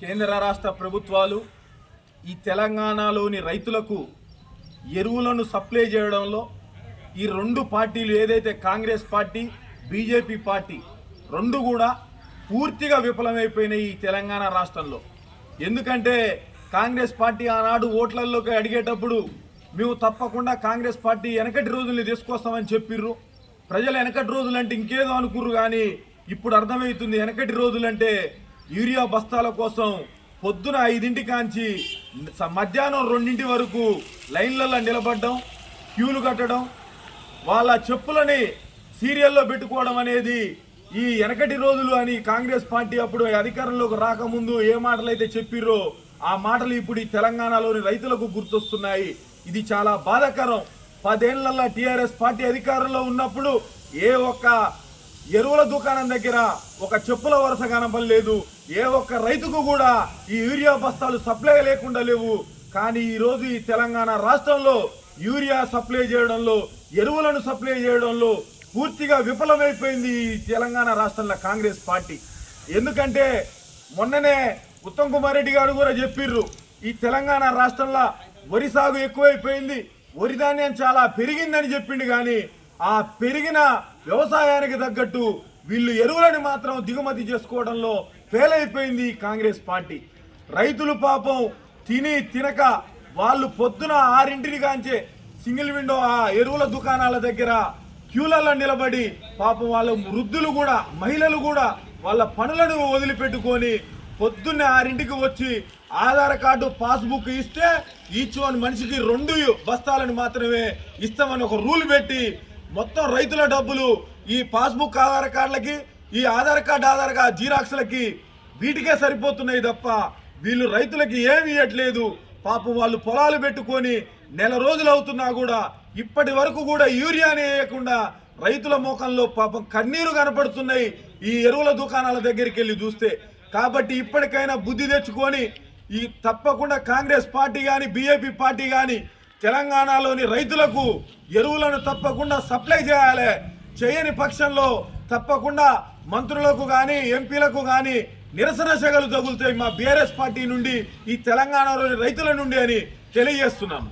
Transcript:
కేంద్ర రాష్ట్ర ప్రభుత్వాలు ఈ తెలంగాణలోని రైతులకు ఎరువులను సప్లై చేయడంలో ఈ రెండు పార్టీలు ఏదైతే కాంగ్రెస్ పార్టీ బీజేపీ పార్టీ రెండు కూడా పూర్తిగా విఫలమైపోయినాయి ఈ తెలంగాణ రాష్ట్రంలో. ఎందుకంటే కాంగ్రెస్ పార్టీ ఆనాడు ఓట్లల్లోకి అడిగేటప్పుడు మేము తప్పకుండా కాంగ్రెస్ పార్టీ వెనకటి రోజుల్ని తీసుకొస్తామని చెప్పిర్రు. ప్రజలు వెనకటి రోజులంటే ఇంకేదో అనుకుర్రు కానీ ఇప్పుడు అర్థమవుతుంది వెనకటి రోజులంటే యూరియా బస్తాల కోసం పొద్దున ఐదింటి కాంచి మధ్యాహ్నం రెండింటి వరకు లైన్లలో నిలబడడం క్యూలు కట్టడం వాళ్ళ చెప్పులని సీరియల్లో పెట్టుకోవడం అనేది ఈ వెనకటి రోజులు అని కాంగ్రెస్ పార్టీ అప్పుడు అధికారంలోకి రాకముందు ఏ మాటలు అయితే చెప్పిర్రో ఆ మాటలు ఇప్పుడు ఈ తెలంగాణలోని రైతులకు గుర్తొస్తున్నాయి. ఇది చాలా బాధాకరం. పదేళ్ళలో టీఆర్ఎస్ పార్టీ అధికారంలో ఉన్నప్పుడు ఏ ఒక్క ఎరువుల దుకాణం దగ్గర ఒక చెప్పుల వరుస కనపడలేదు. ఏ ఒక్క రైతుకు కూడా ఈ యూరియా బస్తాలు సప్లై లేకుండా లేవు. కానీ ఈరోజు ఈ తెలంగాణ రాష్ట్రంలో యూరియా సప్లై చేయడంలో ఎరువులను సప్లై చేయడంలో పూర్తిగా విఫలమైపోయింది ఈ తెలంగాణ రాష్ట్రంలో కాంగ్రెస్ పార్టీ. ఎందుకంటే మొన్ననే ఉత్తమ్ కుమార్ రెడ్డి గారు కూడా చెప్పిర్రు ఈ తెలంగాణ రాష్ట్రంలో వరి సాగు ఎక్కువైపోయింది. వరి ధాన్యం చాలా పెరిగిందని చెప్పిండు కానీ ఆ పెరిగిన వ్యవసాయానికి తగ్గట్టు వీళ్ళు ఎరువులని మాత్రం దిగుమతి చేసుకోవడంలో ఫెయిల్ అయిపోయింది కాంగ్రెస్ పార్టీ. రైతులు పాపం తిని తినక వాళ్ళు పొద్దున ఆరింటిని కాంచే సింగిల్ విండో ఆ ఎరువుల దుకాణాల దగ్గర క్యూలలో నిలబడి పాపం వాళ్ళ వృద్ధులు కూడా మహిళలు కూడా వాళ్ళ పనులను వదిలిపెట్టుకొని పొద్దున్నే ఆరింటికి వచ్చి ఆధార్ కార్డు పాస్బుక్ ఇస్తే ఈచ్ వన్ మనిషికి రెండు బస్తాలను మాత్రమే ఇస్తామని ఒక రూల్ పెట్టి మొత్తం రైతుల డబ్బులు ఈ పాస్బుక్ ఆధార్ కార్డులకి ఈ ఆధార్ కార్డు ఆధార్ కార్డు జీరాక్స్లకి వీటికే సరిపోతున్నాయి తప్ప వీళ్ళు రైతులకి ఏమి ఇవ్వట్లేదు పాపం వాళ్ళు పొలాలు పెట్టుకొని నెల రోజులు అవుతున్నా కూడా ఇప్పటి వరకు కూడా యూరియాని వేయకుండా రైతుల మోకంలో పాపం కన్నీరు కనపడుతున్నాయి ఈ ఎరువుల దుకాణాల దగ్గరికి వెళ్ళి చూస్తే. కాబట్టి ఇప్పటికైనా బుద్ధి తెచ్చుకొని ఈ తప్పకుండా కాంగ్రెస్ పార్టీ కానీ బీజేపీ పార్టీ కానీ తెలంగాణలోని రైతులకు ఎరువులను తప్పకుండా సప్లై చేయాలి. చేయని పక్షంలో తప్పకుండా మంత్రులకు కానీ ఎంపీలకు కానీ నిరసన సెగలు తగులుతాయి మా బీఆర్ఎస్ పార్టీ నుండి ఈ తెలంగాణలోని రైతుల నుండి అని తెలియజేస్తున్నాము.